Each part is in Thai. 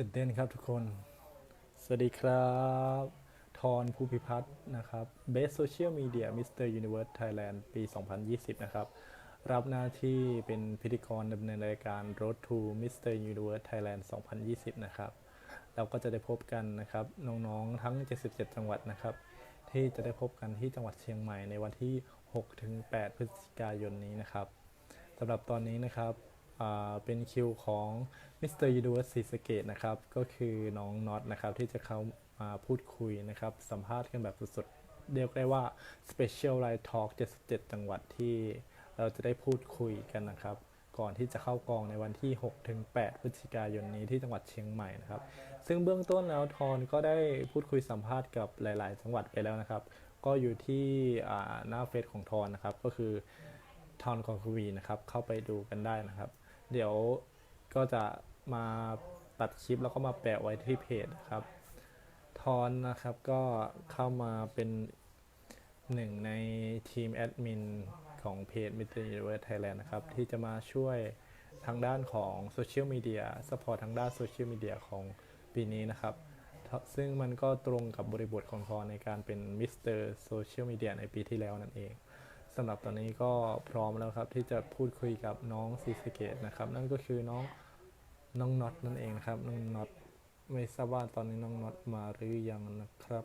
ตื่นเต้นครับทุกคน สวัสดีครับ ทอนภูพิพัฒน์นะครับ Best Social Media Mr. Universe Thailand ปี 2020 นะครับ รับหน้าที่เป็นพิธีกรดำเนินรายการ Road to Mr. Universe Thailand 2020 นะครับ เราก็จะได้พบกันนะครับ น้องๆ ทั้ง 77 จังหวัดนะครับ ที่จะได้พบกันที่จังหวัดเชียงใหม่ในวันที่ 6-8 พฤศจิกายนนี้นะครับสำหรับตอนนี้นะครับ เป็นคิวของมิสเตอร์ยูนิเวอร์ซิสเกตนะครับ ก็คือน้องน็อตนะครับ ที่จะเข้ามาพูดคุยนะครับ สัมภาษณ์กันแบบสดๆ เรียกได้ว่า Special Live Talk 77 จังหวัดที่เราจะได้พูดคุยกันนะครับ ก่อนที่จะเข้ากองในวันที่ 6-8 พฤศจิกายนนี้ที่จังหวัดเชียงใหม่นะครับ ซึ่งเบื้องต้นแล้วทอนก็ได้พูดคุยสัมภาษณ์กับหลาย ๆ จังหวัดไปแล้วนะครับ ก็อยู่ที่หน้าเฟซของทอนนะครับก็คือทอนกองควีนะครับเข้าไปดูกันได้นะครับ เดี๋ยวก็จะมาตัดคลิปแล้วก็มาแปะไว้ที่เพจครับ ทอนนะครับก็เข้ามาเป็นหนึ่งในทีมแอดมินของเพจ Mr. Universe Thailand นะครับ ที่จะมาช่วยทางด้านของโซเชียลมีเดียสปอร์ตทางด้านโซเชียลมีเดียของปีนี้นะครับ ซึ่งมันก็ตรงกับบริบทของทอนในการเป็นมิสเตอร์โซเชียลมีเดียในปีที่แล้วนั่นเอง สำหรับตอนนี้ก็พร้อมแล้วครับที่จะพูดคุยกับน้องซีสเกตนะครับ นั่นก็คือน้องน้องน็อตนั่นเองนะครับน้องน็อตไม่ทราบว่าตอนนี้น้องน็อตมาหรือยังนะครับ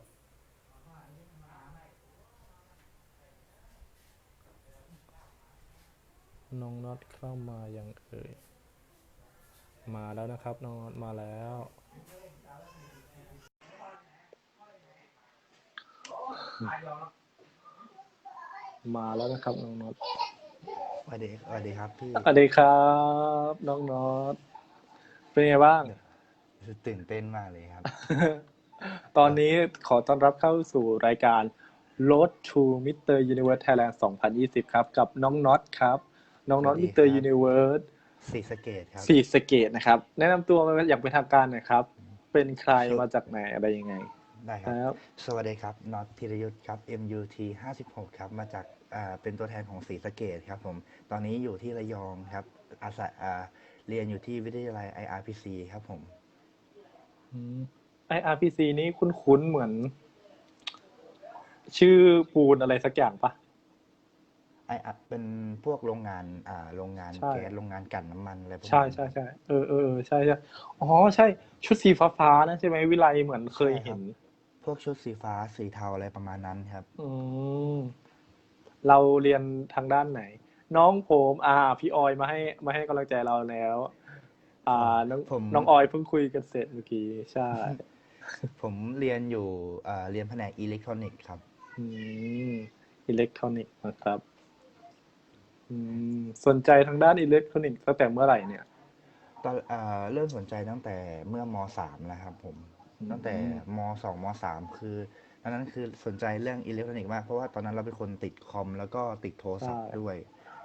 น้องน็อตเข้ามายังเอ่ยมาแล้วนะครับน้องน็อตมาแล้ว มาแล้วนะครับน้องน็อตสวัสดีสวัสดีครับพี่สวัสดีครับน้องน็อตเป็นไงบ้างรู้สึกตื่นเต้นมากเลยครับ ตอนนี้ขอต้อนรับเข้าสู่รายการ Road to Mr. Universe Thailand 2020 ครับ กับน้องน็อตครับ น้องน็อตสวัสดี Mr. ครับ Universe สีสะเกตครับสีสะเกตนะครับ แนะนำตัวมาอย่างเป็นทางการหน่อยครับ เป็นใครครับมาจากไหนอะไรยังไง ได้คครับรับ สวัสดีครับน็อตพิรยุทธ์ครับ MUT 56ครับ มาจากอ่าเป็นตัวแทนของสีสะเกตครับผม ตอนนี้อยู่ที่ระยองครับ อาศัยอ่าเรียนอยู่ที่วิทยาลัย IRPC ครับผมไอ IRPC นี้คุ้นๆเหมือน ชื่อปูนอะไรสักอย่างปะ ไออะเป็นพวกโรงงานอ่าโรงงานใช่ แก๊ส โรงงานกลั่นน้ำมันอะไรประมาณใช่นี้ใช่ใช่เออเออเออใช่ใช่อ๋อใช่ ชุดสีฟ้าฟ้าๆนะใช่ไหมวิไลเหมือนเคยเห็น พวกชุดสีฟ้าสีเทาอะไรประมาณนั้นครับ อืมเราเรียนทางด้านไหน น้องผมอ่าพี่ออยมาให้มาให้กำลังใจเราแล้ว อ่าน้องผม น้องออยเพิ่งคุยกันเสร็จเมื่อกี้ใช่ผมเรียนอยู่อ่าเรียนแผนกอิเล็กทรอนิกส์ครับ อืมอิเล็กทรอนิกส์นะครับ อืมสนใจทางด้านอิเล็กทรอนิกส์ตั้งแต่เมื่อไหร่เนี่ย ตอนอ่าเริ่มสนใจตั้งแต่เมื่อมสามนะครับผมอืม ตั้งแต่มสองมสามคือตอนนั้นคือสนใจเรื่องอิเล็กทรอนิกส์มาก เพราะว่าตอนนั้นเราเป็นคนติดคอมแล้วก็ติดโทรศัพท์ด้วย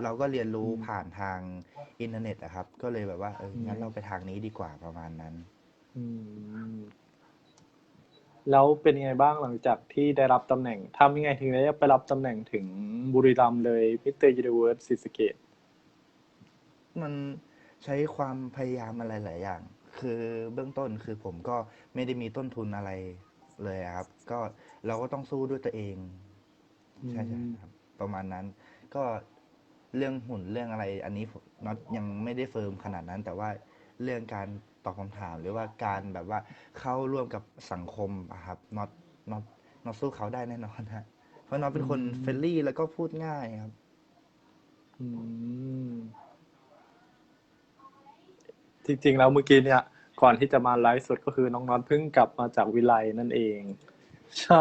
เราก็เรียนรู้อืมผ่านทางอินเทอร์เน็ตอะครับ ก็เลยแบบว่าเอองั้อืนมเราไปทางนี้ดีกว่าประมาณนั้นอืมแล้วเป็นยังไงบ้างหลังจากที่ได้รับตำแหน่งทำยังไงถึงได้ไปรับตำแหน่งถึงบุรีรัมย์เลยมิสเตอร์ยูนิเวิร์สซิสเกตมันใช้ความพยายามอะไรหลายอย่าง คือเบื้องต้นคือผมก็ไม่ได้มีต้นทุนอะไรเลยอะครับ ก็เราก็ต้องสู้ด้วยตัวเอง ใช่ใช่ครับ ประมาณนั้น ก็เรื่องหุ่นเรื่องอะไร อันนี้ผมน็อตยังไม่ได้เฟิร์มขนาดนั้น แต่ว่าเรื่องการตอบคำถาม หรือว่าการแบบว่าเข้าร่วมกับสังคมอะครับน็อตน็อตน็อตสู้เขาได้แน่นอนฮะเพราะน็อตเป็นคนอืมเฟรนลี่แล้วก็พูดง่ายครับ อืมจริงๆแล้วเมื่อกี้เนี่ย ก่อนที่จะมาไลฟ์สดก็คือน้องน็อตเพิ่งกลับมาจากวิไลนั่นเอง ใช่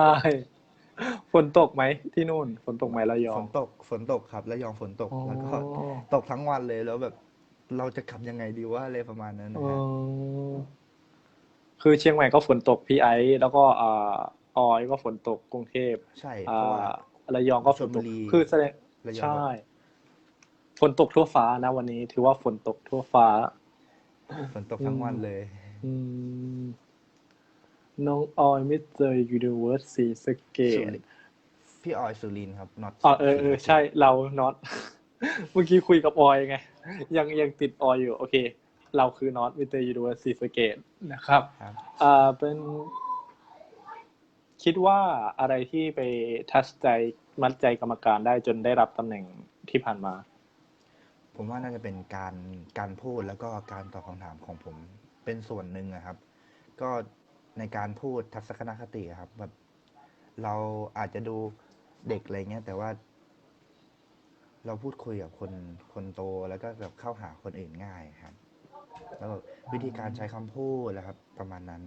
ฝนตกไหมที่นู่น ฝนตกไหมระยอฝง นตกฝนตกครับแล้วยองฝนตกอ๋อ แล้วก็ตกทั้งวันเลยแล้วแบบ เราจะขับยังไงดีว่าอะไรประมาณนั้นนะอ๋อฮะคือเชียงใหม่ก็ฝนตกพี่ไอซ์แล้วก็อ่าออยก็ฝนตกกรุงเทพใช่เพอ่าราะว่า ระยองก็ฝนตกชลบุรี คือแสดง ระยองใช่ฝนตกทั่วฟ้านะวันนี้ ถือว่าฝนตกทั่วฟ้า ฝนตกทั้งวันเลยอืมน้องออยมิสเตอร์ยูนิเวอร์ซีสเกสุตรินทร์พี่ออยสุรินทร์ครับน็อตอ๋อเออเออใช่เราน็อตเมื่อกี้คุยกับออยไง ยังยังติดออยอยู่ โอเค เราคือน็อตวิเตอร์ยูนิเวอร์ซิตี้สเกตนะครับครับอ่าเป็น คิดว่าอะไรที่ไปทัชใจมัดใจกรรมการได้จนได้รับตำแหน่งที่ผ่านมา ผมว่าน่าจะเป็นการการพูดแล้วก็การตอบคำถามของผมเป็นส่วนหนึ่งอะครับ ก็ในการพูดทัศนคติครับ แบบ เราอาจจะดูเด็กอะไรเงี้ยแต่ว่า เราพูดคุยกับคนคนโตแล้วก็แบบเข้าหาคนอื่นง่ายครับ แล้วแบบวิธีการใช้คำพูดนะครับ ประมาณนั้น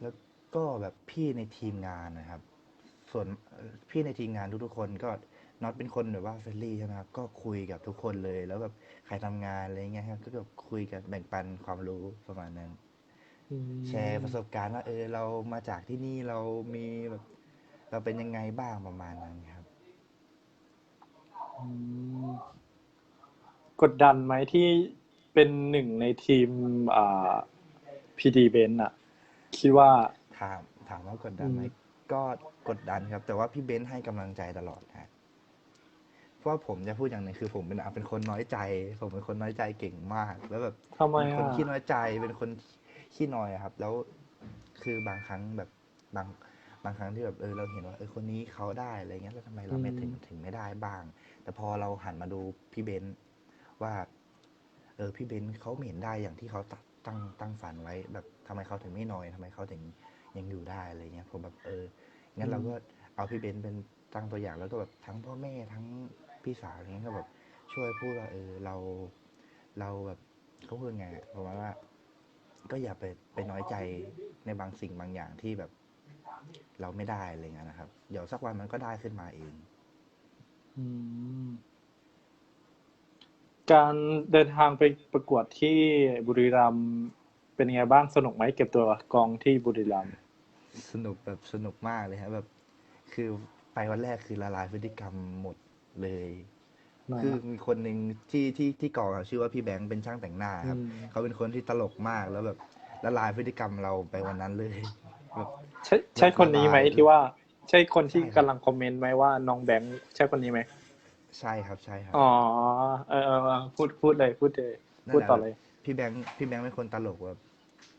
แล้วก็แบบพี่ในทีมงานนะครับ ส่วนพี่ในทีมงานทุกๆคนก็ น็อตเป็นคนแบบว่าเฟรนลี่ใช่ไหมครับก็คุยกับทุกคนเลยแล้วแบบใครทำงานอะไรเงี้ยครับก็แบบคุยกันแบ่งปันความรู้ประมาณนั้นแชร์ประสบการณ์ว่าเออเรามาจากที่นี่เรามีแบบเราเป็นยังไงบ้างประมาณนั้นครับอืมกดดันไหมที่เป็นหนึ่งในทีมอ่าพีดีเบนอะคิดว่าถามถามว่ากดดันไหมอืมก็กดดันครับ แต่ว่าพี่เบนซ์ให้กำลังใจตลอดฮะเพราะ ว่าผมจะพูดอย่างหนึงคือผมเป็นอะเป็นคนน้อยใจ ผมเป็นคนน้อยใจเก่งมาก แล้วแบบทำไมเป็นคนอะขี้น้อยใจเป็นคนขี้นอยอะครับ แล้วคือบางครั้งแบบบางบางครั้งที่แบบเออเราเห็นว่าเออคนนี้เขาได้อะไรเงี้ยแล้วทำไมเราไม่ถึงถึงไม่ได้บ้าง แต่พอเราหันมาดูพี่เบนซ์ว่า เออพี่เบนซ์เขาไม่เห็นได้อย่างที่เขาตั้งตั้งตั้งฝันไว้ แบบทำไมเขาถึงไม่นอยทำไมเขาถึงยังอยู่ได้อะไรเงี้ยผมแบบเอองั้นเราก็เอาพี่เบนซ์เป็นตั้งตัวอย่างแล้วก็แบบทั้งพ่อแม่ทั้ง พี่สาวอะไรเงี้ยก็แบบช่วยพูดว่าเออเราเราแบบเขาพูดไงอะประมาณว่า ก็อย่าไปไปน้อยใจในบางสิ่งบางอย่างที่แบบ เราไม่ได้อะไรเงี้ยนะครับ เดี๋ยวสักวันมันก็ได้ขึ้นมาเอง อืมการเดินทางไปประกวดที่บุรีรัมย์เป็นยังไงบ้างสนุกไหมเก็บตัวกองที่บุรีรัมย์สนุกแบบสนุกมากเลยครับแบบ คือไปวันแรกคือละลายพฤติกรรมหมด เลย คือมีคนหนึ่งที่ที่ที่กองอะชื่อว่าพี่แบงค์เป็นช่างแต่งหน้าครับอืมเขาเป็นคนที่ตลกมากแล้วแบบละลายพฤติกรรมเราไปวันนั้นเลยแบบใช่ใช่คนนี้ไหมละลายที่ว่า ใช่คนที่ใช่ครับกำลังคอมเมนต์ไหมว่าน้องแบงค์ใช่คนนี้ไหมใช่ครับใช่ครับอ๋อเออเออเออพูดพูดเลยพูดเลยนั่นพูดแหละต่อเลย พี่แบงค์พี่แบงค์เป็นคนตลกแบบ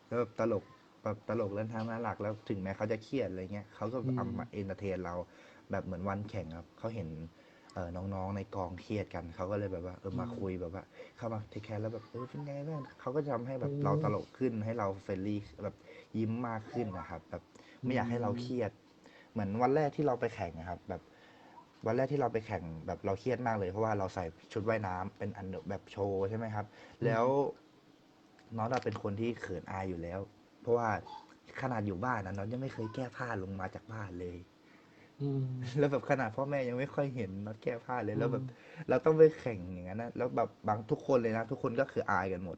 แล้วแบบตลกแบบตลกเล่นทางน่ารักแล้วถึงแม้เขาจะเครียดอะไรเงี้ยเขาก็อืมเอามาเอนเตอร์เทนเราแบบเหมือนวันแข่งครับเขาเห็น เออน้องๆในกองเครียดกันเขาก็เลยแบบว่าเออมาคุยแบบว่า เข้ามาเทคแคร์แล้วแบบเออเป็นไงบ้างเขาก็จะทำให้แบบเราตลกขึ้นให้เราเฟรนลี่แบบยิ้มมากขึ้นนะครับ แบบไม่อยากให้เราเครียด เหมือนวันแรกที่เราไปแข่งนะครับ แบบวันแรกที่เราไปแข่งแบบเราเครียดมากเลยเพราะว่าเราใส่ชุดว่ายน้ำเป็นอันแบบโชว์ใช่ไหมครับ แล้วน้องเราเป็นคนที่เขินอายอยู่แล้ว เพราะว่าขนาดอยู่บ้านนะน้องยังไม่เคยแก้ผ้าลงมาจากบ้านเลย อืม แล้วแบบขนาดพ่อแม่ยังไม่ค่อยเห็นน็อตแก้ผ้าเลยแล้วแบบอืมเราต้องไปแข่งอย่างนั้นนะแล้วแบบบางทุกคนเลยนะทุกคนก็คืออายกันหมด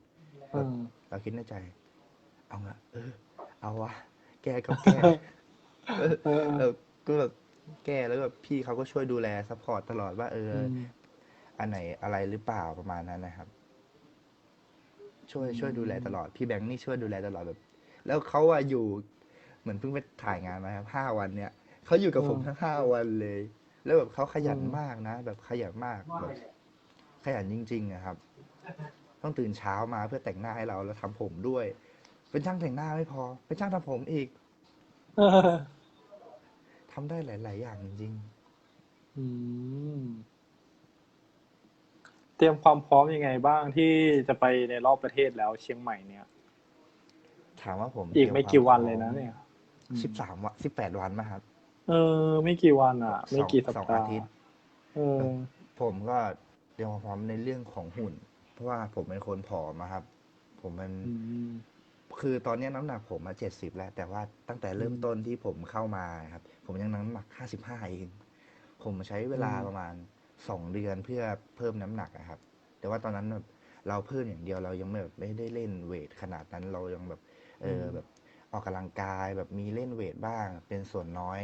อืมเราคิดในใจ เอาละเออ เอาวะแก้ก็แก้เออเออ เออก็แบบแก้แล้วแบบพี่เขาก็ช่วยดูแลซัพพอร์ตตลอดว่า เอออมอันไหนอะไรหรือเปล่าประมาณนั้นนะครับ ช่วยอืมช่วยดูแลตลอด พี่แบงค์นี่ช่วยดูแลตลอดแบบ แล้วเขาอะอยู่ เหมือนเพิ่งไปถ่ายงานมาครับห้าวันเนี่ย เขาอยู่กับผมทั้งห้าวันเลย แล้วแบบเขาขยันมากนะ แบบขยันมากแบบขยันจริงๆอะครับ ต้องตื่นเช้ามาเพื่อแต่งหน้าให้เราแล้วทำผมด้วย เป็นช่างแต่งหน้าไม่พอ เป็นช่างทำผมอีกเออทำได้หลาย ๆ อย่างจริงอืมเตรียมความพร้อมยังไงบ้างที่จะไปในรอบประเทศแล้วเชียงใหม่เนี่ยๆถามว่าผม อีกไม่กี่วันเลยนะเนี่ยสิบสามวันสิบแปดวันมาครับ เออ ไม่กี่วันอะ ไม่กี่สัปสองดาอาห์ทิตย์ เออ ผมก็เตรียมความพร้อมในเรื่องของหุ่น เพราะว่าผมเป็นคนผอมอะครับ ผมเป็น อืม คือตอนนี้น้ำหนักผมมาเจ็ดสิบแล้ว แต่ว่าตั้งแต่เริ่มอืมต้นที่ผมเข้ามาครับ ผมยังน้ำหนักห้าสิบห้าเอง ผมใช้เวลาอืม ประมาณสองเดือนเพื่อเพิ่มน้ำหนักอะครับ แต่ว่าตอนนั้นแบบเราเพิ่มอย่างเดียวเรายังไม่แบบไม่ได้เล่นเวทขนาดนั้นเรายังแบบ เออแบบออกกำลังกายแบบมีเล่นเวทบ้างเป็นส่วนน้อย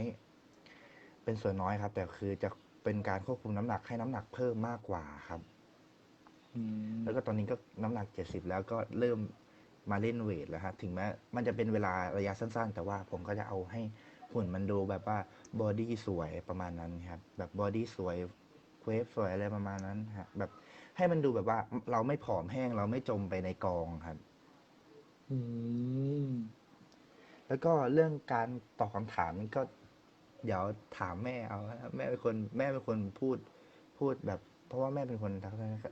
เป็นส่วนน้อยครับ แต่คือจะเป็นการควบคุมน้ำหนักให้น้ำหนักเพิ่มมากกว่าครับอืมแล้วก็ตอนนี้ก็น้ำหนักเจ็ดสิบแล้วก็เริ่มมาเล่นเวทแล้วครับถึงแม้มันจะเป็นเวลาระยะสั้น ๆ แต่ว่าผมก็จะเอาให้หุ่นมันดูแบบว่าบอดี้สวยประมาณนั้นครับ แบบบอดี้สวยเวฟสวยอะไรประมาณนั้นฮะแบบให้มันดูแบบว่า เราไม่ผอมแห้งเราไม่จมไปในกองครับอืมแล้วก็เรื่องการตอบคำถามนี่ก็ เดี๋ยวถามแม่เอาครับแม่เป็นคนแม่เป็นคนพูดพูดแบบ เพราะว่าแม่เป็นคนทัศนค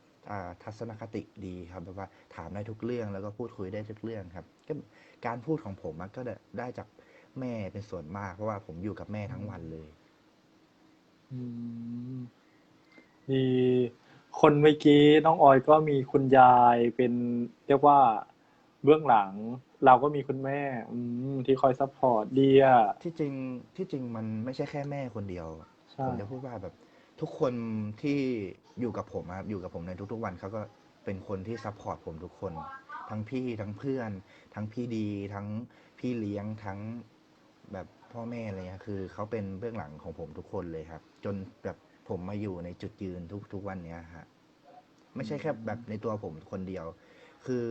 ทัศนคติดีครับแบบว่าถามได้ทุกเรื่องแล้วก็พูดคุยได้ทุกเรื่องครับก็การพูดของผมก็ได้จากแม่เป็นส่วนมาก เพราะว่าผมอยู่กับแม่ทั้งวันเลยมีคนเมื่อกี้น้องออยก็มีคุณยายเป็นเรียกว่าเบื้องหลัง เราก็มีคุณแม่ อืมที่คอยซัพพอร์ตดีอะ ที่จริงที่จริงมันไม่ใช่แค่แม่คนเดียวใช่ ผมจะพูดว่าแบบทุกคนที่อยู่กับผมอะครับอยู่กับผมในทุกๆวันเขาก็เป็นคนที่ซัพพอร์ตผมทุกคน ทั้งพี่ทั้งเพื่อน ทั้งพี่ดี ทั้งพี่เลี้ยงทั้งแบบพ่อแม่อะไรเงี้ยคือเขาเป็นเบื้องหลังของผมทุกคนเลยครับ จนแบบผมมาอยู่ในจุดยืนทุกทุกวันเนี้ยฮะไม่ใช่แค่แบบในตัวผมคนเดียว คือ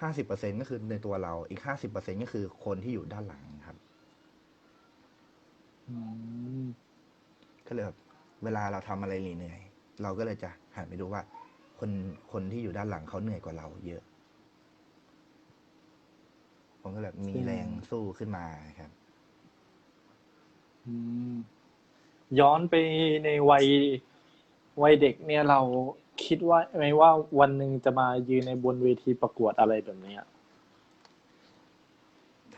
ห้าสิบเปอร์เซ็นก็คือในตัวเราอีกห้าสิบเปอร์เซ็นก็คือคนที่อยู่ด้านหลังครับอืมก็เลยแบบเวลาเราทำอะไรเหนื่อยๆเราก็เลยจะหันไปดูว่า คนคนที่อยู่ด้านหลังเขาเหนื่อยกว่าเรา เยอะ ผมก็แบบมีแรงสู้ขึ้นมาครับอืมย้อนไปในวัยวัยเด็กเนี่ยเรา คิดว่าไหมว่าวันหนึ่งจะมายืนในบนเวทีประกวดอะไรแบบเนี้ย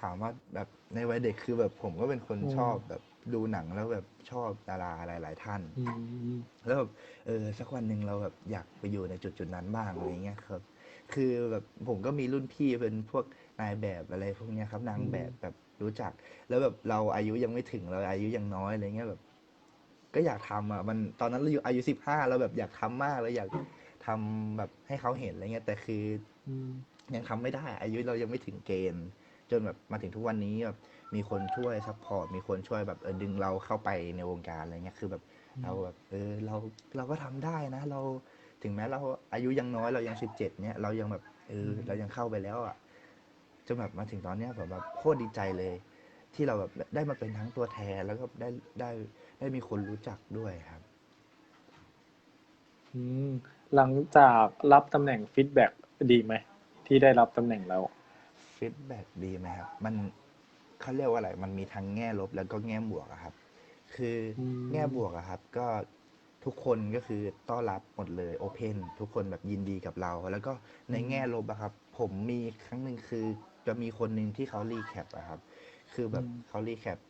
ถามว่าแบบในวัยเด็กคือแบบผมก็เป็นคนอืมชอบแบบดูหนังแล้วแบบชอบดาราหลาย ๆ ท่านอืมแล้วแบบเออสักวันหนึ่งเราแบบอยากไปอยู่ในจุดจุดๆนั้นบ้างอะไรเงี้ยครับ คือแบบผมก็มีรุ่นพี่เป็นพวกนายแบบอะไรพวกเนี้ยครับนางแบบแบบรู้จัก แล้วแบบเราอายุยังไม่ถึงเราอายุยังน้อยอะไรเงี้ยแบบ ก็อยากทำอะมันตอนนั้นเราอยู่อายุสิบห้าเราแบบอยากทำมากแล้วอยากทำแบบให้เขาเห็นอะไรเงี้ยแต่คืออืมยังทำไม่ได้ อายุเรายังไม่ถึงเกณฑ์จนแบบมาถึงทุกวันนี้แบบมีคนช่วยซัพพอร์ตมีคนช่วยแบบเออดึงเราเข้าไปในวงการอะไรเงี้ยคือแบบเราแบบเออเราเราก็ทำได้นะ เราถึงแม้เราอายุยังน้อยเรายังสิบเจ็ดเนี่ยเรายังแบบเออเรายังเข้าไปแล้วอะจนแบบมาถึงตอนเนี้ยแบบแบบโคตรดีใจเลย ที่เราแบบได้มาเป็นทั้งตัวแทนแล้วก็ได้ได้ ได้มีคนรู้จักด้วยครับ อืมหลังจากรับตำแหน่งฟีดแบ็กดีไหมที่ได้รับตำแหน่งแล้วฟีดแบ็ดีไหมครับ มันเขาเรียกว่าอะไร มันมีทั้งแง่ลบแล้วก็แง่บวกอะครับ คืออมแง่บวกอะครับ ก็ทุกคนก็คือต้อนรับหมดเลยโอเพนทุกคนแบบยินดีกับเรา แล้วก็ในแง่ลบอะครับ ผมมีครั้งหนึ่งคือจะมีคนหนึ่งที่เขารีแคปอะครับ คือแบบอืมเขารีแคปใน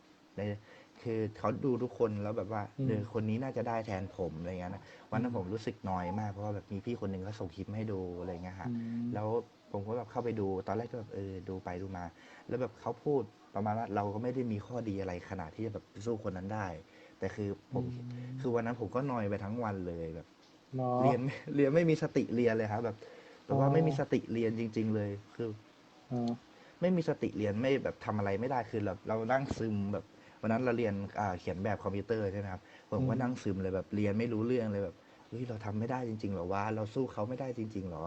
คือเขาดูทุกคนแล้วแบบว่าอืมเออคนนี้น่าจะได้แทนผมอะไรเงี้ยนะวันนั้นผมรู้สึกน้อยมากเพราะว่าแบบมีพี่คนหนึ่งเขาส่งคลิปมาให้ดูอะไรเงี้ยฮะอืมแล้วผมก็แบบเข้าไปดูตอนแรกก็แบบเออดูไปดูมา แล้วแบบเขาพูดประมาณว่าเราก็ไม่ได้มีข้อดีอะไรขนาดที่จะแบบสู้คนนั้นได้ แต่คือผมอืมคือวันนั้นผมก็นอยไปทั้งวันเลยแบบเนาะเรียนไม่เรียนไม่มีสติเรียนเลยครับแบบแบบว่าอ๋อไม่มีสติเรียนจริง ๆ เลยคืออ่าไม่มีสติเรียนไม่แบบทำอะไรไม่ได้คือเราเรานั่งซึมแบบ วันนั้นเราเรียนอ่าเขียนแบบคอมพิวเตอร์ใช่ไหมครับผมก็นั่งซึมเลยแบบเรียนไม่รู้เรื่องเลยแบบเฮ้ยเราทำไม่ได้จริงๆเหรอวะเราสู้เขาไม่ได้จริงๆเหรอ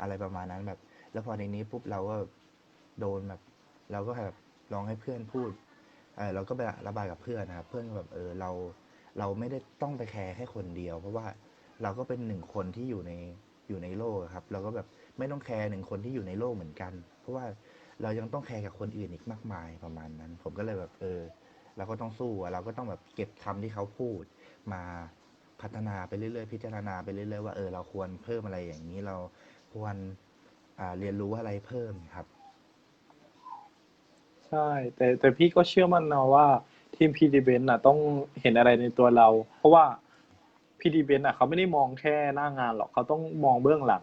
อะไรประมาณนั้นแบบ แล้วพอในนี้ปุ๊บเราก็โดนแบบ เราก็แบบลองให้เพื่อนพูดเออเราก็ไประบายกับเพื่อนนะครับเพื่อนก็แบบเออเราเราไม่ได้ต้องไปแคร์แค่คนเดียว เพราะว่าเราก็เป็นหนึ่งคนที่อยู่ในอยู่ในโลกอะครับ เราก็แบบไม่ต้องแคร์หนึ่งคนที่อยู่ในโลกเหมือนกัน เพราะว่าเรายังต้องแคร์กับคนอื่นอีกมากมายประมาณนั้น ผมก็เลยแบบเออ เราก็ต้องสู้อะเราก็ต้องแบบเก็บคำที่เขาพูด มาพัฒนาไปเรื่อยๆ พิจารณาไปเรื่อยๆว่าเออเราควรเพิ่มอะไรอย่างนี้เราควรเรียนรู้อะไรเพิ่มครับ ใช่ แต่แต่พี่ก็เชื่อมั่นนะว่าทีมพีดีเบนน่ะต้องเห็นอะไรในตัวเรา เพราะว่าพีดีเบนน่ะเขาไม่ได้มองแค่หน้างานหรอกเขาต้องมองเบื้องหลัง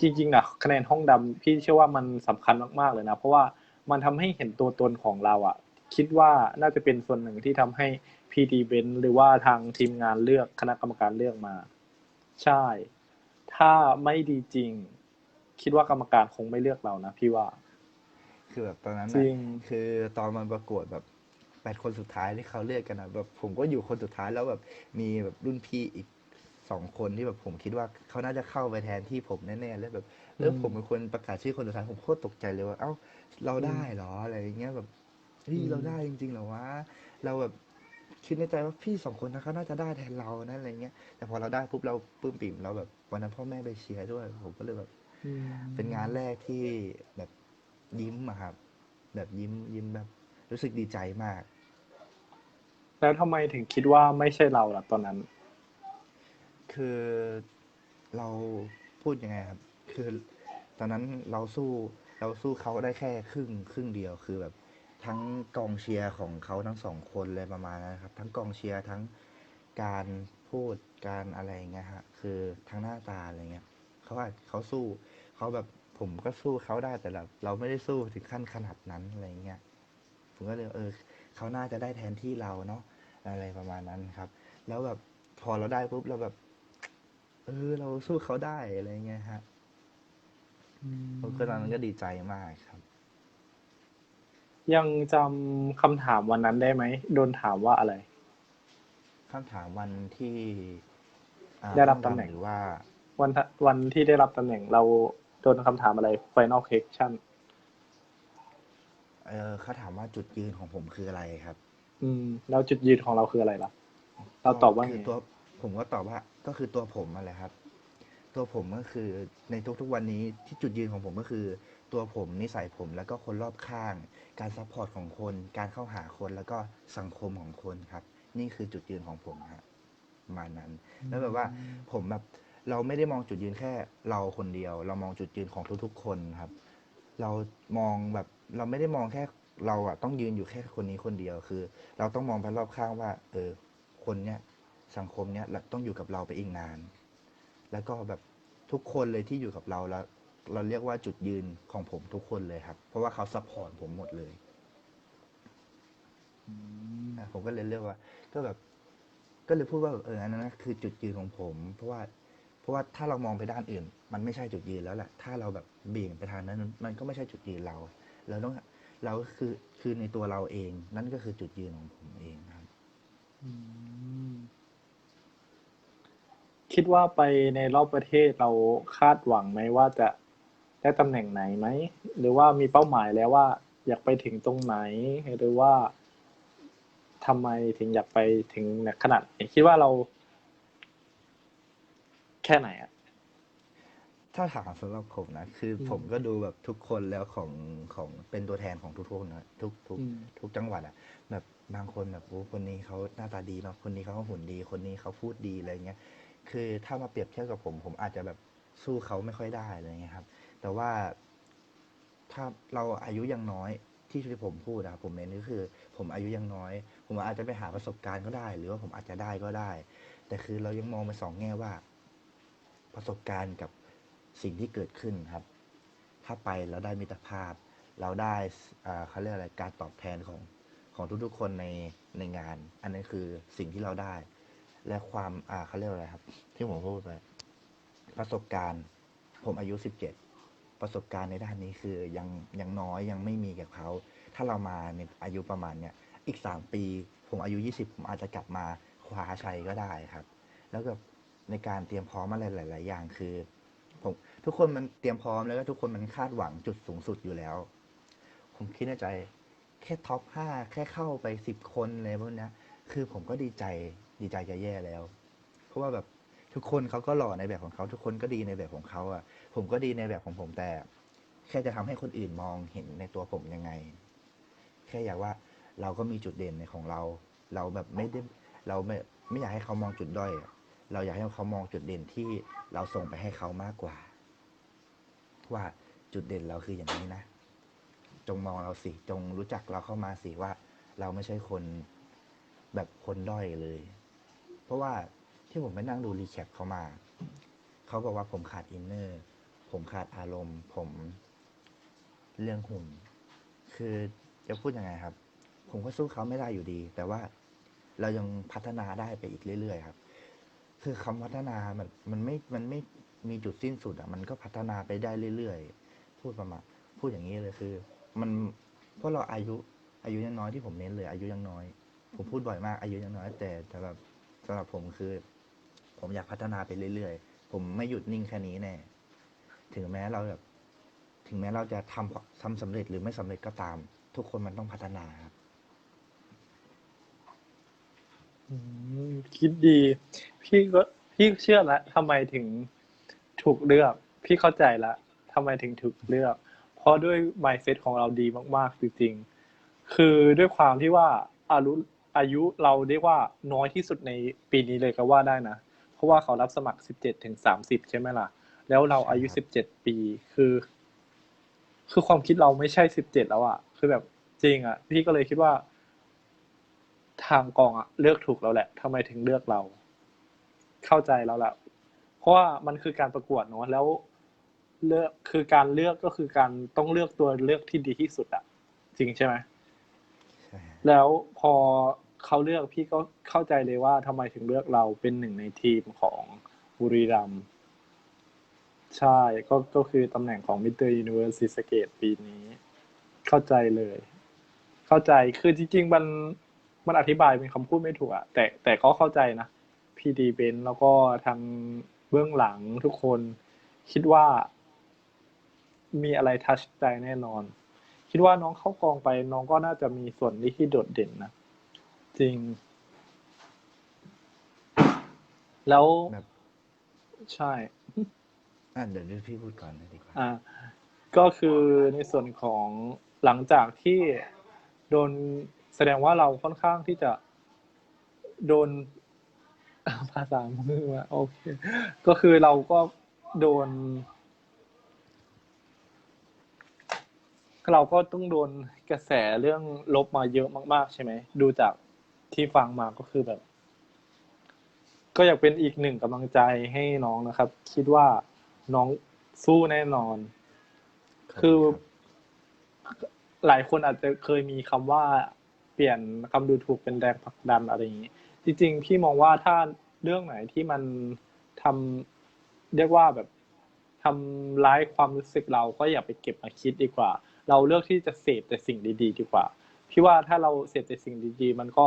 จริงๆอะคะแนนห้องดำพี่เชื่อว่ามันสำคัญมากๆเลยนะ เพราะว่ามันทำให้เห็นตัวตนของเราอะ คิดว่าน่าจะเป็นส่วนหนึ่งที่ทำให้พีดีเบนหรือว่าทางทีมงานเลือกคณะกรรมการเลือกมา ใช่ ถ้าไม่ดีจริง คิดว่ากรรมการคงไม่เลือกเรานะพี่ว่า คือแบบตอนนั้นจน่ะริง คือตอนมันประกวดแบบแปดคนสุดท้ายที่เขาเลือกกันนะแบบผมก็อยู่คนสุดท้ายแล้วแบบมีแบบรุ่นพี่อีกสองคนที่แบบผมคิดว่าเขาน่าจะเข้าไปแทนที่ผมแน่ๆแล้วแบบเอออืมผมเป็นคนประกาศชื่อคนสุดท้ายผมโคตรตกใจเลยว่า เอ้าเราได้เหรออะไรอย่างเงี้ยแบบ เฮ้ยอืมเราได้จริงๆเหรอวะเราแบบคิดในใจว่าพี่สองคนนะเขาน่าจะได้แทนเรานะอะไรเงี้ยแต่พอเราได้ปุ๊บเราปลื้มปิ่มเราแบบวันนั้นพ่อแม่ไปเชียร์ด้วย ผมก็เลยแบบเป็นงานแรกที่แบบยิ้มอะครับ แบบยิ้มยิ้มแบบ รู้สึกดีใจมาก แล้วทำไมถึงคิดว่าไม่ใช่เราล่ะตอนนั้น คือเราพูดยังไงครับ คือ ตอนนั้นเราสู้เราสู้เขาได้แค่ครึ่งครึ่งเดียวคือแบบ ทั้งกองเชียร์ของเขาทั้งสองคนเลยประมาณนั้นครับ ทั้งกองเชียร์ทั้งการพูดการอะไรอย่างเงี้ยฮะคือทั้งหน้าตาอะไรเงี้ยเขาอาจเขาสู้เขาแบบผมก็สู้เขาได้แต่แบบเราไม่ได้สู้ถึงขั้นขนาดนั้นอะไรเงี้ยผมก็เลยเออเขาน่าจะได้แทนที่เราเนาะอะไรประมาณนั้นครับ แล้วแบบพอเราได้ปุ๊บเราแบบเออเราสู้เขาได้อะไรเงี้ยฮะผมก็ตอนนั้นก็ดีใจมากครับ ยังจำคำถามวันนั้นได้ไหม โดนถามว่าอะไร คำถามวันที่อ่าได้รับตำแหน่งหรือว่า วันทะวันที่ได้รับตำแหน่งเราโดนคำถามอะไร final question เออเขาถามว่าจุดยืนของผมคืออะไรครับอืม แล้วจุดยืนของเราคืออะไรล่ะ เราตอบว่าคืไงตัวผมก็ตอบว่า ก็คือตัวผมอะไรครับ ตัวผมก็คือในทุกๆวันนี้ที่จุดยืนของผมก็คือ ตัวผมนิสัยผมแล้วก็คนรอบข้าง การซัพพอร์ตของคน การเข้าหาคนแล้วก็สังคมของคนครับ นี่คือจุดยืนของผมฮะประมาณนั้น แล้วแบบว่าผมแบบเราไม่ได้มองจุดยืนแค่เราคนเดียว เรามองจุดยืนของทุกๆ คนครับ เรามองแบบเราไม่ได้มองแค่เราอะต้องยืนอยู่แค่คนนี้คนเดียวคือ เราต้องมองไปรอบข้างว่า เออ คนเนี้ยสังคมเนี้ยต้องอยู่กับเราไปอีกนาน แล้วก็แบบทุกคนเลยที่อยู่กับเราแล้ว เราเรียกว่าจุดยืนของผมทุกคนเลยครับ เพราะว่าเขาซัพพอร์ตผมหมดเลยอะผมก็เลยเรียกว่า ก็แบบ ก็เลยพูดว่าเอออันนั้นนะคือจุดยืนของผม เพราะว่า เพราะว่าถ้าเรามองไปด้านอื่น มันไม่ใช่จุดยืนแล้วแหละ ถ้าเราแบบเบี่ยงไปทางนั้น มันก็ไม่ใช่จุดยืนเรา เราต้อง เราก็คือคือในตัวเราเอง นั่นก็คือจุดยืนของผมเองครับอืมคิดว่าไปในรอบประเทศเราคาดหวังไหมว่าจะ ได้ตำแหน่งไหนไหม หรือว่ามีเป้าหมายแล้วว่า อยากไปถึงตรงไหน หรือว่าทำไมถึงอยากไปถึงขนาดไหนคิดว่าเรา แค่ไหนอะถ้าถามสำหรับผมนะ คืออืมผมก็ดูแบบทุกคนแล้วของของเป็นตัวแทนของทุกๆคนนะทุกทุกอืม ทุกจังหวัดอะแบบบางคนแบบโอ้คนนี้เขาหน้าตาดีเนาะคนนี้เขาหุ่นดี คนนี้เขาพูดดีอะไรเงี้ย คือถ้ามาเปรียบเทียบกับผม ผมอาจจะแบบสู้เขาไม่ค่อยได้อะไรเงี้ยครับ แต่ว่าถ้าเราอายุยังน้อยที่ที่ผมพูดนะผมเน้นก็คือ ผมอายุยังน้อย ผมอาจจะไปหาประสบการณ์ก็ได้ หรือว่าผมอาจจะได้ก็ได้ แต่คือเรายังมองไปสองแง่ว่า ประสบการณ์กับสิ่งที่เกิดขึ้นครับ ถ้าไปแล้วได้มิตรภาพ เราได้เขาเรียกอะไรการตอบแทนของของทุกๆคนในในงาน อันนั้นคือสิ่งที่เราได้ และความเขาเรียกอะไรครับ ที่ผมพูดไปประสบการณ์ ผมอายุสิบเจ็ด ประสบการณ์ในด้านนี้คือยังยังน้อยยังไม่มีกับเขา ถ้าเรามาในอายุประมาณเนี้ยอีกสามปี ผมอายุยี่สิบผมอาจจะกลับมาคว้าชัยก็ได้ครับ แล้วก็ในการเตรียมพร้อมอะไรหลาย ๆ อย่างคือผมทุกคนมันเตรียมพร้อมแล้วก็ทุกคนมันคาดหวังจุดสูงสุดอยู่แล้ว ผมคิดในใจแค่ท็อปห้าแค่เข้าไปสิบคนเลยพวกนี้คือผมก็ดีใจดีใจจะแย่แล้ว เพราะว่าแบบ ทุกคนเขาก็หล่อในแบบของเขาทุกคนก็ดีในแบบของเขาอะ ผมก็ดีในแบบของผมแต่ แค่จะทำให้คนอื่นมองเห็นในตัวผมยังไง แค่อยากว่าเราก็มีจุดเด่นในของเรา เราแบบไม่ได้เราไม่ไม่อยากให้เขามองจุดด้อยเราอยากให้เขามองจุดเด่นที่เราส่งไปให้เขามากกว่า ว่าจุดเด่นเราคืออย่างนี้นะ จงมองเราสิ จงรู้จักเราเข้ามาสิว่า เราไม่ใช่คนแบบคนด้อยเลย เพราะว่า ที่ผมไปนั่งดูรีแคปเขามา เขาบอกว่าผมขาดอินเนอร์ ผมขาดอารมณ์ ผมเรื่องหุ่น คือจะพูดยังไงครับ ผมก็สู้เขาไม่ได้อยู่ดี แต่ว่าเรายังพัฒนาได้ไปอีกเรื่อยๆครับ คือคำพัฒนามันมันไม่ มันไม่มีจุดสิ้นสุดอะ มันก็พัฒนาไปได้เรื่อยๆ พูดประมาณ พูดอย่างนี้เลยคือ มันเพราะเราอายุ อายุยังน้อยที่ผมเน้นเลย อายุยังน้อย ผมพูดบ่อยมาก อายุยังน้อยแต่สำหรับสำหรับผมคือ ผมอยากพัฒนาไปเรื่อยๆ ผมไม่หยุดนิ่งแค่นี้แน่ ถึงแม้เราแบบ ถึงแม้เราจะทำทำสำเร็จหรือไม่สำเร็จก็ตาม ทุกคนมันต้องพัฒนาครับอืมคิดดี พี่ก็พี่เชื่อแล้วทำไมถึงถูกเลือก พี่เข้าใจล้วทำไมถึงถูกเลือก เพราะด้วย mindset ของเราดีมาก ๆ จริงๆ คือด้วยความที่ว่าอายุอายุเราเรียกว่าน้อยที่สุดในปีนี้เลยก็ว่าได้นะ ราะว่าเขารับสมัคร17ถึง30ใช่ไหมล่ะ แล้วเราอายุใช่ครับ17ปีคือ คือความคิดเราไม่ใช่17แล้วอะคือแบบจริงอะพี่ก็เลยคิดว่า ทางกองอะเลือกถูกแล้วแหละทำไมถึงเลือกเรา เข้าใจแล้วแหละเพราะว่ามันคือการประกวดเนอะแล้วเลือกคือการเลือกก็คือการต้องเลือกตัวเลือกที่ดีที่สุดอะจริงใช่ไหมใช่ฮะแล้วพอ เขาเลือกพี่ก็เข้าใจเลยว่าทำไมถึงเลือกเราเป็นหนึ่งในทีมของบุรีรัมย์ใช่ก็ก็คือตำแหน่งของมิเตอร์ยูนิเวอร์ซิสเกตปีนี้ เข้าใจเลย เข้าใจคือจริง ๆ มันมันอธิบายเป็นคำพูดไม่ถูกอะแต่แต่ก็เข้าใจนะพีดีเบนแล้วก็ทางเบื้องหลังทุกคนคิดว่า มีอะไรทัชใจแน่นอน คิดว่าน้องเข้ากองไปน้องก็น่าจะมีส่วนที่โดดเด่นนะ จริง แล้วแบบใช่ อะเดี๋ยวพี่พูดก่อนนะดีกว่า อ่า ก็คือในส่วนของหลังจากที่โดนแสดงว่าเราค่อนข้างที่จะโดน ภาษามือว่าโอเค ก็คือเราก็โดน เราก็ต้องโดนกระแสเรื่องลบมาเยอะมาก ๆ ใช่ไหม ดูจาก ที่ฟังมาก็คือแบบ ก็อยากเป็นอีกหนึ่งกำลังใจให้น้องนะครับ คิดว่าน้องสู้แน่นอน คือ หลายคนอาจจะเคยมีคำว่าเปลี่ยนคำดูถูกเป็นแรงผลักดันอะไรอย่างนี้ จริง ๆ พี่มองว่าถ้าเรื่องไหนที่มันทำเรียกว่าแบบทำร้ายความรู้สึกเราก็อย่าไปเก็บมาคิดดีกว่า เราเลือกที่จะเสพแต่สิ่งดี ๆ ดีกว่า พี่ว่าถ้าเราเสพแต่สิ่งดี ๆ มันก็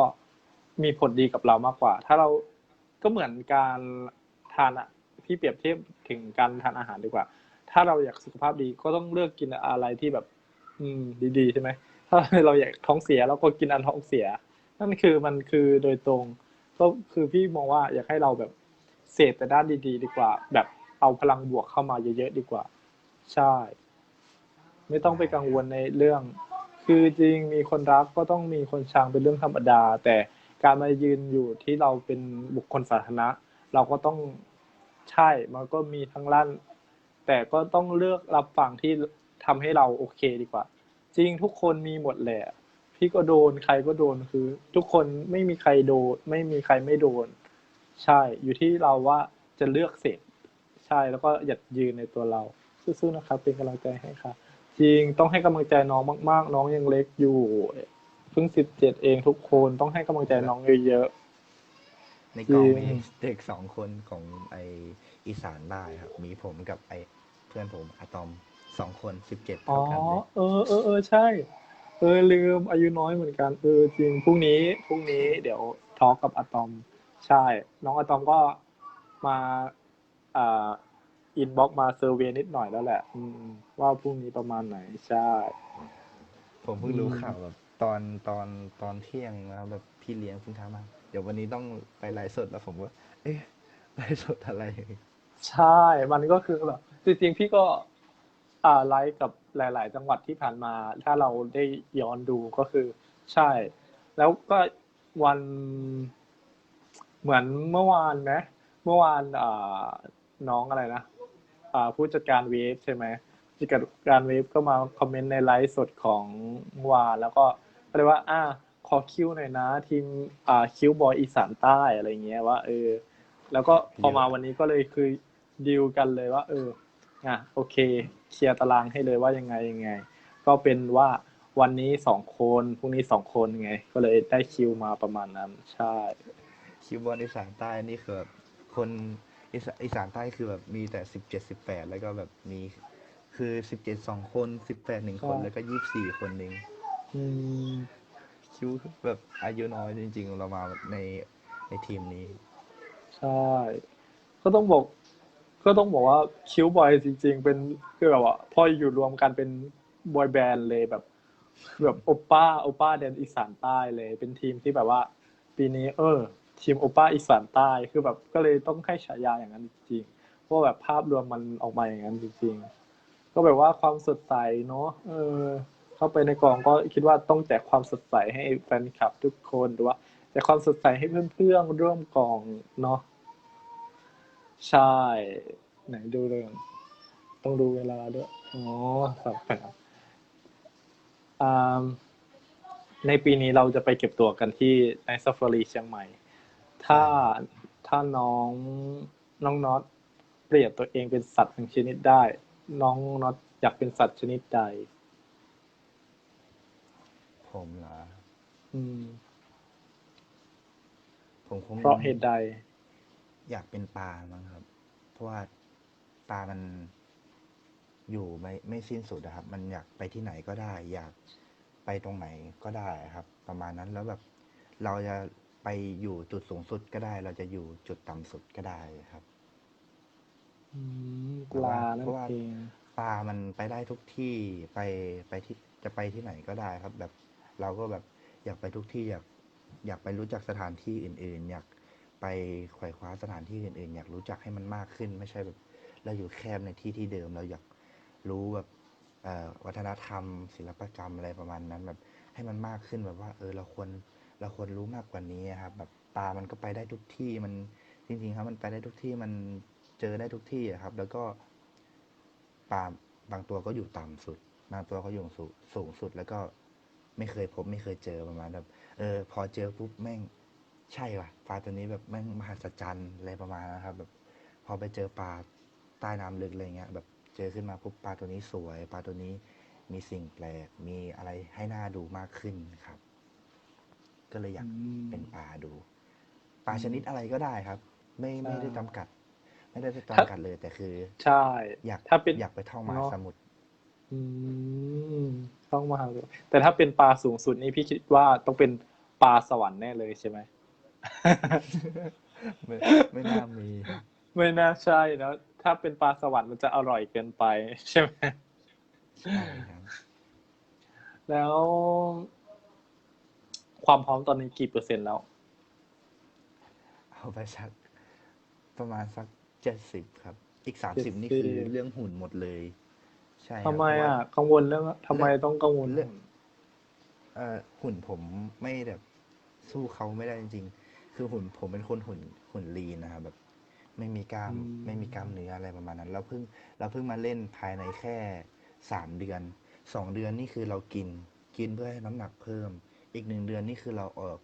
มีผลดีกับเรามากกว่า ถ้าเราก็เหมือนการทานอะพี่เปรียบเทียบถึงการทานอาหารดีกว่า ถ้าเราอยากสุขภาพดีก็ต้องเลือกกินอะไรที่แบบ อืม ดีๆใช่ไหมถ้าเราอยากท้องเสียเราก็กินอันท้องเสีย นั่นคือมันคือโดยตรง ก็คือพี่มองว่าอยากให้เราแบบเสพแต่ด้านดี ๆ ดีกว่า แบบเอาพลังบวกเข้ามาเยอะๆดีกว่า ใช่ ไม่ต้องไปกังวลในเรื่อง คือจริงมีคนรักก็ต้องมีคนชังเป็นเรื่องธรรมดา แต่ การมายืนอยู่ที่เราเป็นบุคคลสาธารณะ เราก็ต้องใช่มันก็มีทั้งลั่นแต่ก็ต้องเลือกรับฟังที่ทำให้เราโอเคดีกว่า จริงทุกคนมีหมดแหละพี่ก็โดนใครก็โดนคือ ทุกคนไม่มีใครโดน ไม่มีใครไม่โดน ใช่ อยู่ที่เราว่าจะเลือกเสร็จใช่แล้วก็หยัดยืนในตัวเราสู้ๆนะครับ เป็นกำลังใจให้ค่ะ จริงต้องให้กำลังใจน้องมาก ๆ น้องยังเล็กอยู่ เพิ่งสิบเจ็ดเองทุกคนต้องให้กำลังใจน้องเยอะในกองจริมีงเด็กสองคนของไออีสานใต้ครับ มีผมกับไอเพื่อนผมอะตอมสองคนสิบเจ็ดๆอ๋อเท่ากันเลยเออเออเออใช่ เออลืมอายุน้อยเหมือนกันเออจริงพรุ่งนี้พรุ่งนี้เดี๋ยวทอล์กกับอะตอม ใช่ น้องอะตอมก็มาอ่าอินบ็อกมาเซอร์เวย์นิดหน่อยแล้วแหละ อืม ว่าพรุ่งนี้ประมาณไหนใช่ ผมเพิ่งรู้อืมข่าวแบบ ตอนตอนตอนเที่ยงแล้วแบบพี่เลี้ยงเพิ่งทำมาเดี๋ยววันนี้ต้องไปไลฟ์สดแล้วผมว่า เอ๊ะไลฟ์สดอะไรใช่ มันก็คือแบบจริงๆพี่ก็อ่าไลฟ์กับหลาย ๆ จังหวัดที่ผ่านมา ถ้าเราได้ย้อนดูก็คือ ใช่ แล้วก็วัน เหมือนเมื่อวานไหมเมื่อวานอ่าน้องอะไรนะอ่าผู้จัดการเวฟใช่ไหมผู้จัดการเวฟก็มาคอมเมนต์ในไลฟ์สดของเมื่อวานแล้วก็ ก็เลยว่า อ่า ขอคิวหน่อยนะ ทีมอ่าคิวบอยอีสานใต้อะไรเงี้ยว่า เออ แล้วก็พอมาวันนี้ก็เลยคือดีลกันเลยว่า เอออะโอเค เคลียร์ตารางให้เลยว่ายังไงยังไง ก็เป็นว่าวันนี้สองคนพรุ่งนี้สองคนไง ก็เลยได้คิวมาประมาณนั้น ใช่ คิวบอลอีสานใต้นี่คือแบบคนอีสานอีสานใต้คือแบบมีแต่สิบเจ็ดสิบแปดแล้วก็แบบมีคือสิบเจ็ดสองคนสิบแปดหนึ่งคนใช่แล้วก็ยี่สิบสี่คนหนึ่ง อืมคิวแบบอายุน้อยจริง ๆ เรามาในในทีมนี้ ใช่ ก็ต้องบอก ก็ต้องบอกว่าคิวบอยจริง ๆ เป็นคือแบบว่าพออยู่รวมกันเป็นบอยแบนด์เลยแบบแบบโอป้าโอป้าแดนอีสานใต้เลย เป็นทีมที่แบบว่า ปีนี้ เออ ทีมโอป้าอีสานใต้คือแบบก็เลยต้องให้ฉายาอย่างนั้นจริงๆเพราะแบบภาพรวมมันออกมาอย่างนั้นจริง ๆ ก็แบบว่าความสดใสเนาะเออ เข้าไปในกองก็คิดว่าต้องแจกความสดใสให้แฟนคลับทุกคนหรือว่าแจกความสดใสให้เพื่อนๆร่วมกองเนาะใช่ ไหนดูเลยต้องดูเวลาด้วยอ๋อสับแปดอ่าในปีนี้เราจะไปเก็บตัวกันที่ในซ a ฟ a รีเชียงใหม่ ถ้าถ้าน้องน้องน็อตเปรียบตัวเองเป็นสัตว์หนึ่งชนิดได้ น้องน็อตอยากเป็นสัตว์ชนิดใด ผมเหรอ อืม ผมคงเพราะเหตุใด อยากเป็นปลามั้งครับ เพราะว่าปลามันอยู่ไม่ไม่สิ้นสุดนะครับ มันอยากไปที่ไหนก็ได้ อยากไปตรงไหนก็ได้ครับ ประมาณนั้นแล้วแบบเราจะไปอยู่จุดสูงสุดก็ได้ เราจะอยู่จุดต่ำสุดก็ได้ครับอืมปลานั่นเพราะว่าเอง ปลามันไปได้ทุกที่ไปไปที่จะไปที่ไหนก็ได้ครับ แบบ เราก็แบบอยากไปทุกที่อยากอยากไปรู้จักสถานที่อื่น ๆ อยากไปไขว่คว้าสถานที่อื่น ๆ อยากรู้จักให้มันมากขึ้น ไม่ใช่แบบเราอยู่แคบในที่ที่เดิม เราอยากรู้แบบวัฒนธรรม ศิลปกรรมอะไรประมาณนั้นแบบให้มันมากขึ้นแบบว่า เออเราควรเราควรรู้มากกว่านี้ครับ แบบปลามันก็ไปได้ทุกที่มันจริงๆครับ มันไปได้ทุกที่มันเจอได้ทุกที่ครับ แล้วก็ปลาบางตัวก็อยู่ต่ำสุด บางตัวก็อยู่สูงสุดแล้วก็ ไม่เคยพบไม่เคยเจอประมาณแบบ เออ พอเจอปุ๊บแม่งใช่ว่ะปลาตัวนี้แบบแม่งมหัศจรรย์อะไรประมาณนะครับ แบบ พอไปเจอปลาใต้น้ำลึกอะไรเงี้ย แบบเจอขึ้นมาปุ๊บปลาตัวนี้สวย ปลาตัวนี้มีสิ่งแปลก มีอะไรให้น่าดูมากขึ้นครับ ก็เลยอยากอืมเป็นปลาดู ปลาชนิดอะไรก็ได้ครับ ไม่ไม่ได้ใช่จำกัด ไม่ได้จำกัดเลยแต่คือ ใช่ อยากถ้าเป็นอยากไปท่องมหาเนอะสมุทร อืมต้องมาเลยแต่ถ้าเป็นปลาสูงสุดนี่พี่คิดว่าต้องเป็นปลาสวรรค์แน่เลยใช่ไหม ไม่ไม่น่ามีครับไม่น่าใช่นะถ้าเป็นปลาสวรรค์มันจะอร่อยเกินไปใช่ไหมใช่ครับแล้ว ความพร้อมตอนนี้กี่เปอร์เซ็นต์แล้ว เอาไปสักประมาณสักเจ็ดสิบครับ อีกสามสิบ70นี่คือเรื่องหุ่นหมดเลย ใช่ครับทำไมเพราะอะว่ากังวลเรื่องทำไมต้องกังวลเรื่อง เอ่อหุ่นผมไม่แบบสู้เขาไม่ได้จริง ๆ คือหุ่นผมเป็นคนหุ่นหุ่นลีนนะครับแบบ ไม่มีกล้ามไม่มีกล้ามเนื้ออะไรประมาณนั้น เราเพิ่งเราเพิ่งมาเล่นภายในแค่สามเดือนสองเดือนนี่คือเรากิน กินเพื่อให้น้ำหนักเพิ่ม อีกหนึ่งเดือนนี่คือเราออก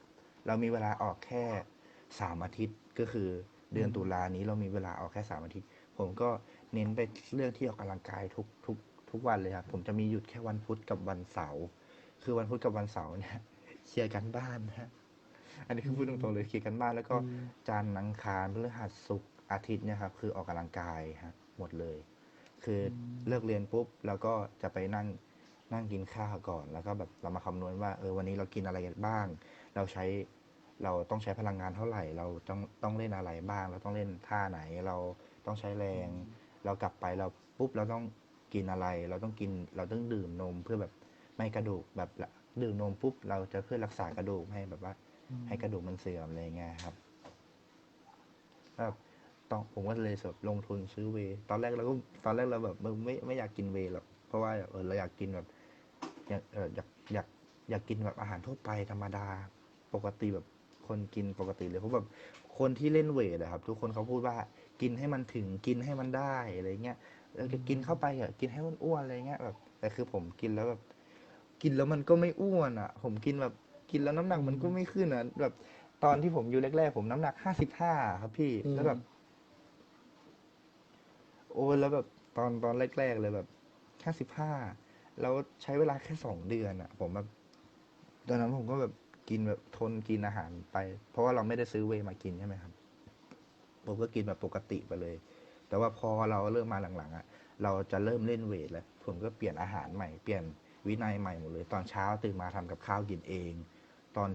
เรามีเวลาออกแค่สามอาทิตย์ก็คือเดือนตุลานี้เรามีเวลาออกแค่สามอาทิตย์ ผมก็เน้นไปเรื่องที่ออกกำลังกายทุกทุก ทุกวันเลยครับ ผมจะมีหยุดแค่วันพุธกับวันเสาร์ คือวันพุธกับวันเสาร์เนี่ยเคลียร์กันบ้านนะฮะ อันนี้คือพูดตรงๆเลยเคลียร์กันบ้านแล้วก็อืมจันทร์อังคารพฤหัสศุกร์อาทิตย์เนี่ยครับ คือออกกำลังกายฮะหมดเลย คืออเลิกเรียนปุ๊บแล้วก็จะไปนั่งนั่งกินข้าวก่อน แล้วก็แบบเรามาคำนวณว่าเออวันนี้เรากินอะไรกันบ้าง เราใช้เราต้องใช้พลังงานเท่าไหร่ เราต้องต้องเล่นอะไรบ้าง เราต้องเล่นท่าไหน เราต้องใช้แรง เรากลับไปเราปุ๊บเราต้อง กินอะไร เราต้องกินเราต้องดื่มนมเพื่อแบบไม่กระดูกแบบละดื่มนมปุ๊บเราจะเพื่อรักษากระดูกให้แบบว่า ให้กระดูกมันเสื่อมอะไรเงี้ยครับแบบต้องผมก็เลยแบบลงทุนซื้อเวย์ตอนแรกเราก็ตอนแรกเราแบบไม่ไม่ไม่อยากกินเวย์หรอกเพราะว่าเออเราอยากกินแบบอยากเอออยากอยากอยากกินแบบอาหารทั่วไปธรรมดา ปกติแบบคนกินปกติเลยเพราะแบบคนที่เล่นเวทอะครับ ทุกคนเขาพูดว่ากินให้มันถึงกินให้มันได้อะไรเงี้ย เออกินเข้าไปอะกินให้มันอ้วนอะไรเงี้ยแบบแต่คือผมกินแล้วแบบ กินแล้วมันก็ไม่อ้วนอะ ผมกินแบบกินแล้วน้ำหนักมันก็ไม่ขึ้นอะแบบตอนที่ผมอยู่แรกๆผมน้ำหนักห้าสิบห้าครับพี่อืมแล้วแบบ โอ้ยแล้วแบบตอนตอนแรกๆเลยแบบห้าสิบห้าแล้วใช้เวลาแค่สองเดือนอะ ผมแบบตอนนั้นผมก็แบบกินแบบทนกินอาหารไป เพราะว่าเราไม่ได้ซื้อเวย์มากินใช่ไหมครับ ผมก็กินแบบปกติไปเลย แต่ว่าพอเราเริ่มมาหลังๆอะเราจะเริ่มเล่นเวทแล้วผมก็เปลี่ยนอาหารใหม่เปลี่ยนวินัยใหม่หมดเลย ตอนเช้าตื่นมาทำกับข้าวกินเอง ตอน